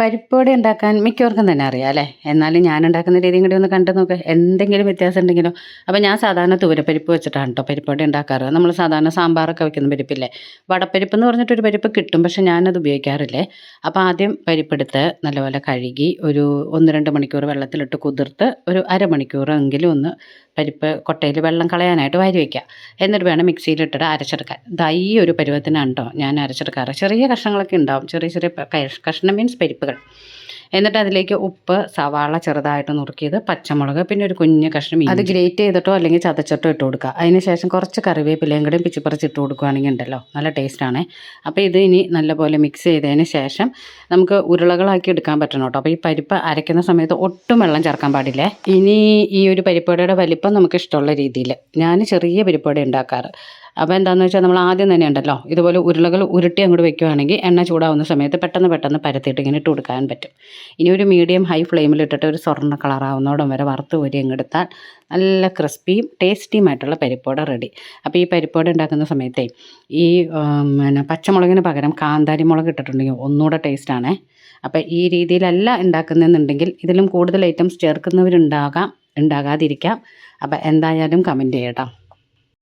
പരിപ്പോടെ ഉണ്ടാക്കാൻ മിക്കവർക്കും തന്നെ അറിയാം അല്ലേ? എന്നാലും ഞാൻ ഉണ്ടാക്കുന്ന രീതിയും കൂടി ഒന്ന് കണ്ടു നോക്ക്. എന്തെങ്കിലും വ്യത്യാസം ഉണ്ടെങ്കിലോ? അപ്പോൾ ഞാൻ സാധാരണ തൂരപ്പരിപ്പ് വെച്ചിട്ടാണ് കേട്ടോ പരിപ്പോടെ ഉണ്ടാക്കാറ്. നമ്മൾ സാധാരണ സാമ്പാറൊക്കെ വെക്കുന്ന പരിപ്പില്ലേ? വടപ്പരിപ്പ് എന്ന് പറഞ്ഞിട്ടൊരു പരിപ്പ് കിട്ടും പക്ഷെ ഞാനത് ഉപയോഗിക്കാറില്ലേ? അപ്പോൾ ആദ്യം പരിപ്പെടുത്ത് നല്ലപോലെ കഴുകി ഒരു ഒന്ന് രണ്ട് മണിക്കൂർ വെള്ളത്തിലിട്ട് കുതിർത്ത് ഒരു അരമണിക്കൂറെങ്കിലും ഒന്ന് പരിപ്പ് കൊട്ടയിൽ വെള്ളം കളയാനായിട്ട് വാരി വയ്ക്കുക എന്നിട്ട് വേണം മിക്സിയിലിട്ടിട്ട് അരച്ചെടുക്കാൻ. ദാ ഒരു പരുവത്തിനാണ് കേട്ടോ ഞാൻ അരച്ചെടുക്കാറ്. ചെറിയ കഷ്ണങ്ങളൊക്കെ ഉണ്ടാവും. ചെറിയ ചെറിയ കഷ്ണം മീൻസ് പരിപ്പുകൾ എന്നിട്ട് അതിലേക്ക് ഉപ്പ് സവാള ചെറുതായിട്ട് നുറുക്കിയത് പച്ചമുളക് പിന്നെ ഒരു കുഞ്ഞ് കഷ്ണം. അത് ഗ്രേറ്റ് ചെയ്തിട്ടോ അല്ലെങ്കിൽ ചതച്ചിട്ടോ ഇട്ട് കൊടുക്കുക. അതിന് ശേഷം കുറച്ച് കറിവേപ്പിലയും കൂടെ പിച്ചിപ്പറിച്ച് ഇട്ട് കൊടുക്കുകയാണെങ്കിൽ ഉണ്ടല്ലോ നല്ല ടേസ്റ്റാണ് അപ്പോൾ ഇത് ഇനി നല്ലപോലെ മിക്സ് ചെയ്തതിന് ശേഷം നമുക്ക് ഉരുളകളാക്കി എടുക്കാൻ പറ്റണം കേട്ടോ. അപ്പോൾ ഈ പരിപ്പ് അരയ്ക്കുന്ന സമയത്ത് ഒട്ടും വെള്ളം ചേർക്കാൻ പാടില്ല. ഇനി ഈ ഒരു പരിപ്പുവടയുടെ വലിപ്പം നമുക്ക് ഇഷ്ടമുള്ള രീതിയിൽ. ഞാൻ ചെറിയ പരിപ്പുവട ഉണ്ടാക്കാറ്. അപ്പോൾ എന്താണെന്ന് വെച്ചാൽ നമ്മൾ ആദ്യം തന്നെ ഉണ്ടല്ലോ ഇതുപോലെ ഉരുളകൾ ഉരുട്ടി അങ്ങോട്ട് വെക്കുകയാണെങ്കിൽ എണ്ണ ചൂടാവുന്ന സമയത്ത് പെട്ടെന്ന് പെട്ടെന്ന് പരത്തിയിട്ട് ഇങ്ങനെ ഇട്ട് കൊടുക്കാൻ പറ്റും. ഇനി ഒരു മീഡിയം ഹൈ ഫ്ലെയിമിൽ ഇട്ടിട്ട് ഒരു സ്വർണ കളറാവുന്നോടം വരെ വറുത്ത് കോരി അങ്ങെടുത്താൽ നല്ല ക്രിസ്പിയും ടേസ്റ്റിയുമായിട്ടുള്ള പരിപ്പോട റെഡി അപ്പോൾ ഈ പരിപ്പോട ഉണ്ടാക്കുന്ന സമയത്തെ ഈ പിന്നെ പച്ചമുളകിന് പകരം കാന്താരി മുളക് ഇട്ടിട്ടുണ്ടെങ്കിൽ ഒന്നുകൂടെ ടേസ്റ്റാണേ അപ്പോൾ ഈ രീതിയിലല്ല ഉണ്ടാക്കുന്നതെന്നുണ്ടെങ്കിൽ ഇതിലും കൂടുതൽ ഐറ്റംസ് ചേർക്കുന്നവരുണ്ടാകാം ഉണ്ടാകാതിരിക്കാം. അപ്പോൾ എന്തായാലും കമന്റ് ചെയ്യട്ടോ